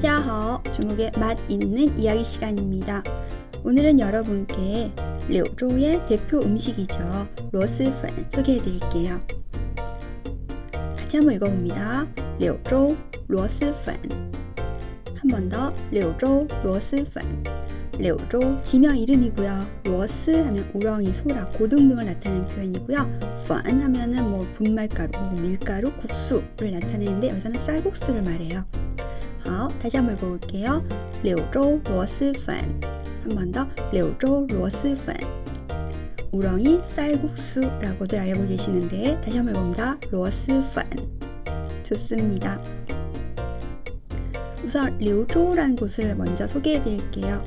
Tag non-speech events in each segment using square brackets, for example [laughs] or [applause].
다자허 중국의 맛 있는 이야기 시간입니다. 오늘은 여러분께 려조의 대표 음식이죠. 로스펀 소개해 드릴게요. 같이 한번 읽어봅니다. 려조 로스펀 한 번더 려조 로스펀 려조 지명 이름이고요. 로스 하면 우렁이, 소라, 고등 등을 나타내는 표현이고요. 펀 하면은 뭐 분말가루, 뭐 밀가루, 국수를 나타내는데 여기서는 쌀국수를 말해요. 好， 다시 한번 읽어볼게요. 柳州螺蛳粉 한 번 더. 柳州螺蛳粉 우렁이 쌀국수라고들 알고 계시는데 다시 한번 읽어봅니다. 螺蛳粉 좋습니다. 우선 려조라는 곳을 먼저 소개해 드릴게요.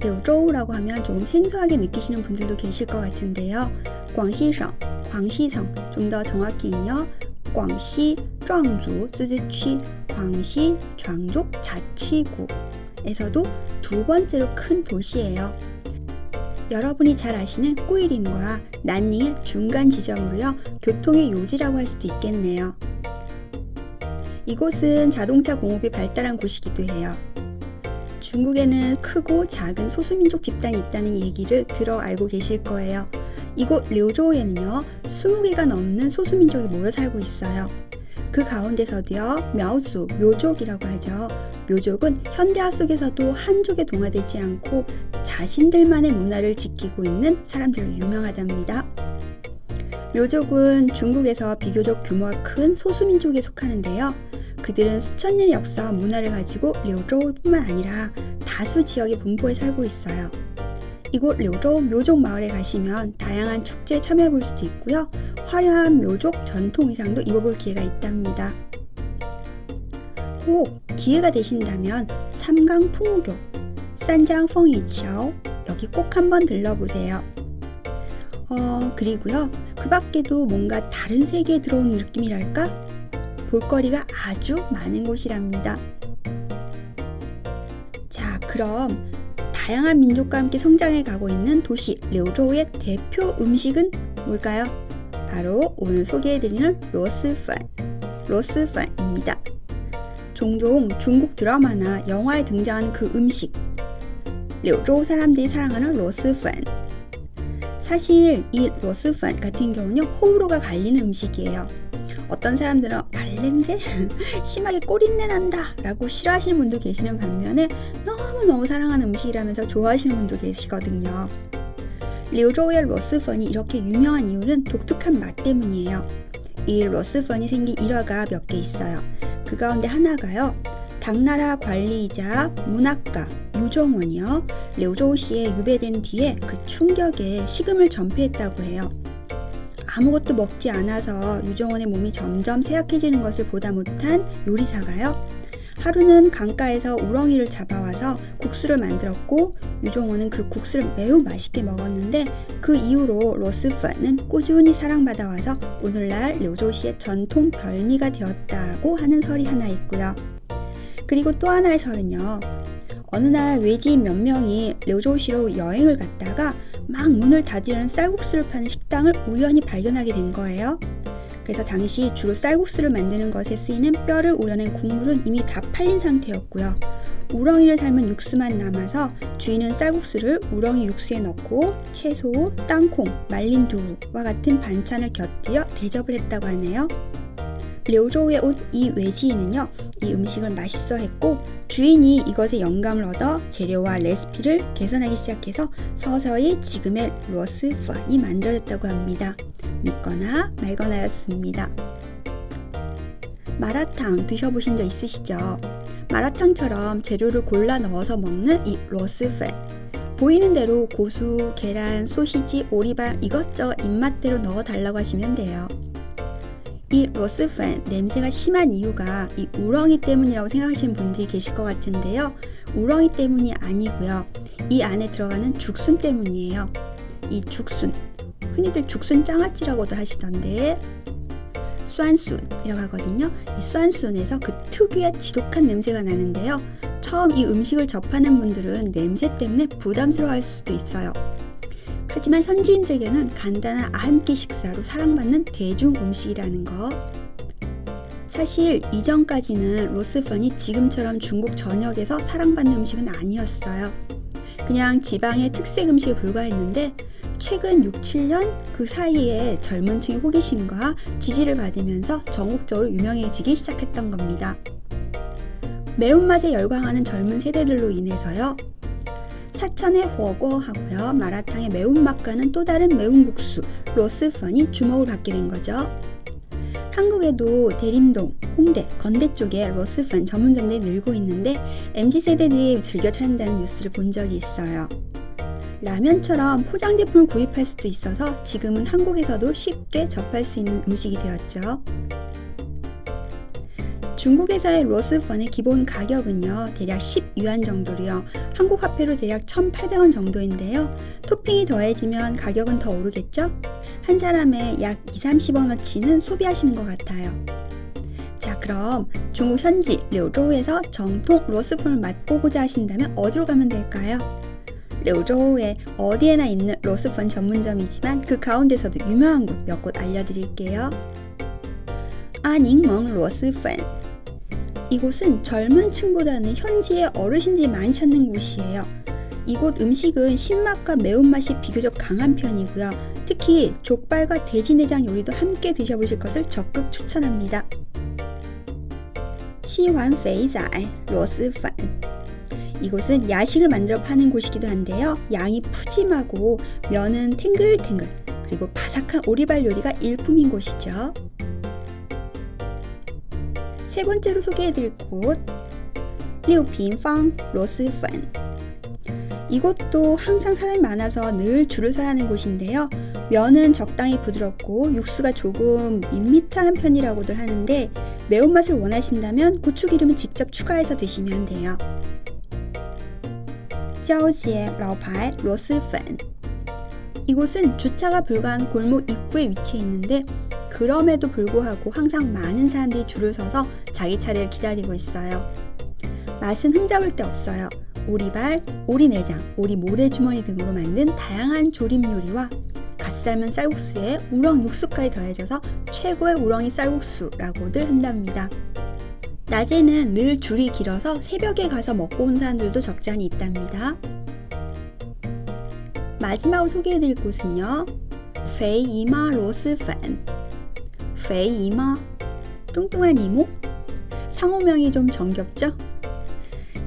려조라고 하면 조금 생소하게 느끼시는 분들도 계실 것 같은데요. 광시성, 광시성 좀 더 정확히는요. 광시壮族 自治区 광시 좌족 자치구에서도 두 번째로 큰 도시예요. 여러분이 잘 아시는 꾸이린과 난닝의 중간 지점으로요. 교통의 요지라고 할 수도 있겠네요. 이곳은 자동차 공업이 발달한 곳이기도 해요. 중국에는 크고 작은 소수민족 집단이 있다는 얘기를 들어 알고 계실 거예요. 이곳 료조에는요, 20개가 넘는 소수민족이 모여 살고 있어요. 그 가운데서도요, 묘수, 묘족이라고 하죠. 묘족은 현대화 속에서도 한족에 동화되지 않고 자신들만의 문화를 지키고 있는 사람들로 유명하답니다. 묘족은 중국에서 비교적 규모가 큰 소수민족에 속하는데요. 그들은 수천 년의 역사와 문화를 가지고 료조뿐만 아니라 다수 지역의 분포에 살고 있어요. 이곳 료조 묘족 마을에 가시면 다양한 축제에 참여해 볼 수도 있고요. 화려한 묘족 전통 의상도 입어볼 기회가 있답니다. 혹 기회가 되신다면 삼강 풍우교, 산장 펑이치오 여기 꼭 한번 들러보세요. 어, 그리고요. 그 밖에도 뭔가 다른 세계에 들어온 느낌이랄까? 볼거리가 아주 많은 곳이랍니다. 자, 그럼 다양한 민족과 함께 성장해 가고 있는 도시 려조우의 대표 음식은 뭘까요? 바로 오늘 소개해드리는 로스펀, 로스펀입니다. 종종 중국 드라마나 영화에 등장하는 그 음식, 려조우 사람들이 사랑하는 로스펀. 사실 이 로스펀 같은 경우는 호불호가 갈리는 음식이에요. 어떤 사람들은 발냄새? [laughs] 심하게 꼬린내 난다 라고 싫어하시는 분도 계시는 반면에 너무너무 사랑하는 음식이라면서 좋아하시는 분도 계시거든요. 리오조의 로스펀이 이렇게 유명한 이유는 독특한 맛 때문이에요. 이 로스펀이 생긴 일화가 몇 개 있어요. 그 가운데 하나가요. 당나라 관리이자 문학가 유정원이요. 려조시에 유배된 뒤에 그 충격에 식음을 전폐했다고 해요. 아무것도 먹지 않아서 유정원의 몸이 점점 쇠약해지는 것을 보다 못한 요리사가요. 하루는 강가에서 우렁이를 잡아와서 국수를 만들었고 유종원은 그 국수를 매우 맛있게 먹었는데 그 이후로 로스펀은 꾸준히 사랑받아 와서 오늘날 료조시의 전통 별미가 되었다고 하는 설이 하나 있고요. 그리고 또 하나의 설은요. 어느 날 외지인 몇 명이 료조시로 여행을 갔다가 막 문을 닫으려는 쌀국수를 파는 식당을 우연히 발견하게 된 거예요. 그래서 당시 주로 쌀국수를 만드는 것에 쓰이는 뼈를 우려낸 국물은 이미 다 팔린 상태였고요. 우렁이를 삶은 육수만 남아서 주인은 쌀국수를 우렁이 육수에 넣고 채소, 땅콩, 말린 두부와 같은 반찬을 곁들여 대접을 했다고 하네요. 려조에 온 이 외지인은요, 이 음식을 맛있어 했고, 주인이 이것에 영감을 얻어 재료와 레시피를 개선하기 시작해서 서서히 지금의 로스펀이 만들어졌다고 합니다. 믿거나 말거나였습니다. 마라탕 드셔보신 적 있으시죠? 마라탕처럼 재료를 골라 넣어서 먹는 이 로스펀. 보이는 대로 고수, 계란, 소시지, 오리발 이것저것 입맛대로 넣어 달라고 하시면 돼요. 이 로스펀 냄새가 심한 이유가 이 우렁이 때문이라고 생각하시는 분들이 계실 것 같은데요. 우렁이 때문이 아니고요. 이 안에 들어가는 죽순 때문이에요. 이 죽순 흔히들 죽순 장아찌라고도 하시던데 酸순이라고 하거든요. 이 酸순에서 그 특유의 지독한 냄새가 나는데요. 처음 이 음식을 접하는 분들은 냄새 때문에 부담스러워할 수도 있어요. 하지만 현지인들에게는 간단한 한 끼 식사로 사랑받는 대중 음식이라는 거. 사실 이전까지는 로스펀이 지금처럼 중국 전역에서 사랑받는 음식은 아니었어요. 그냥 지방의 특색 음식에 불과했는데 최근 6, 7년 그 사이에 젊은 층의 호기심과 지지를 받으면서 전국적으로 유명해지기 시작했던 겁니다. 매운맛에 열광하는 젊은 세대들로 인해서요. 사천의火锅하고요. 마라탕의 매운맛과는 또 다른 매운 국수, 로스펀이 주목을 받게 된 거죠. 한국에도 대림동, 홍대, 건대 쪽에 로스펀 전문점들이 늘고 있는데 MZ세대들이 즐겨 찾는다는 뉴스를 본 적이 있어요. 라면처럼 포장 제품을 구입할 수도 있어서 지금은 한국에서도 쉽게 접할 수 있는 음식이 되었죠. 중국에서의 로스펀의 기본 가격은요, 대략 10유안 정도로요. 한국 화폐로 대략 1,800원 정도인데요. 토핑이 더해지면 가격은 더 오르겠죠? 한 사람에 약 2, 30원어치는 소비하시는 것 같아요. 자, 그럼 중국 현지 려조우에서 정통 로스펀을 맛보고자 하신다면 어디로 가면 될까요? 려조우에 어디에나 있는 로스펀 전문점이지만 그 가운데서도 유명한 곳 몇 곳 알려드릴게요. 아닝멍 로스펀 이곳은 젊은 층보다는 현지의 어르신들이 많이 찾는 곳이에요. 이곳 음식은 신맛과 매운맛이 비교적 강한 편이고요. 특히 족발과 돼지내장 요리도 함께 드셔보실 것을 적극 추천합니다. 시환페이자이 로스펀 이곳은 야식을 만들어 파는 곳이기도 한데요. 양이 푸짐하고 면은 탱글탱글 그리고 바삭한 오리발 요리가 일품인 곳이죠. 세 번째로 소개해드릴 곳 리우핀팡 로스펀 이곳도 항상 사람이 많아서 늘 줄을 서야 하는 곳인데요. 면은 적당히 부드럽고 육수가 조금 밋밋한 편이라고들 하는데 매운맛을 원하신다면 고추기름을 직접 추가해서 드시면 돼요. 交接 라오파이 로스펀 이곳은 주차가 불가한 골목 입구에 위치해 있는데 그럼에도 불구하고 항상 많은 사람들이 줄을 서서 자기 차례를 기다리고 있어요. 맛은 흠잡을 데 없어요. 오리발, 오리내장, 오리 모래주머니 등으로 만든 다양한 조림 요리와 갓 삶은 쌀국수에 우렁 육수까지 더해져서 최고의 우렁이 쌀국수라고들 한답니다. 낮에는 늘 줄이 길어서 새벽에 가서 먹고 온 사람들도 적지 않이 있답니다. 마지막으로 소개해드릴 곳은요. 페이이마 로스펀 페이 이마 뚱뚱한 이모? 상호명이 좀 정겹죠?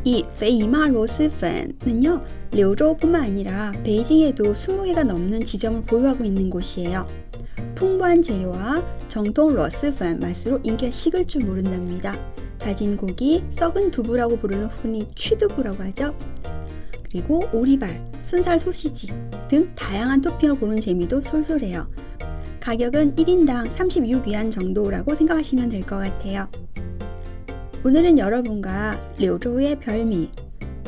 이 페이이마 로스펀은요. 려조우뿐만 아니라 베이징에도 20개가 넘는 지점을 보유하고 있는 곳이에요. 풍부한 재료와 정통 러스펀 맛으로 인기가 식을 줄 모른답니다. 다진 고기, 썩은 두부라고 부르는 흔히 취두부라고 하죠. 그리고 오리발, 순살 소시지 등 다양한 토핑을 고르는 재미도 솔솔해요. 가격은 1인당 36위안 정도라고 생각하시면 될 것 같아요. 오늘은 여러분과 려조우의 별미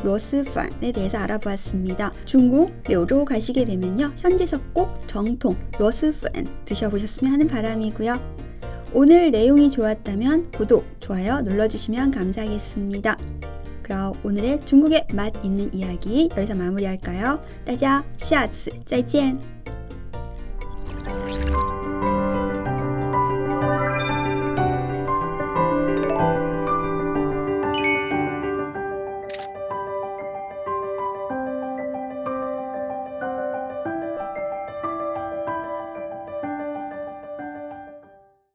로스펀에 대해서 알아보았습니다. 중국 려조우 가시게 되면요. 현지에서 꼭 정통 로스펀 드셔보셨으면 하는 바람이고요. 오늘 내용이 좋았다면 구독, 좋아요 눌러주시면 감사하겠습니다. 그럼 오늘의 중국의 맛 있는 이야기 여기서 마무리할까요? 大家下次再见。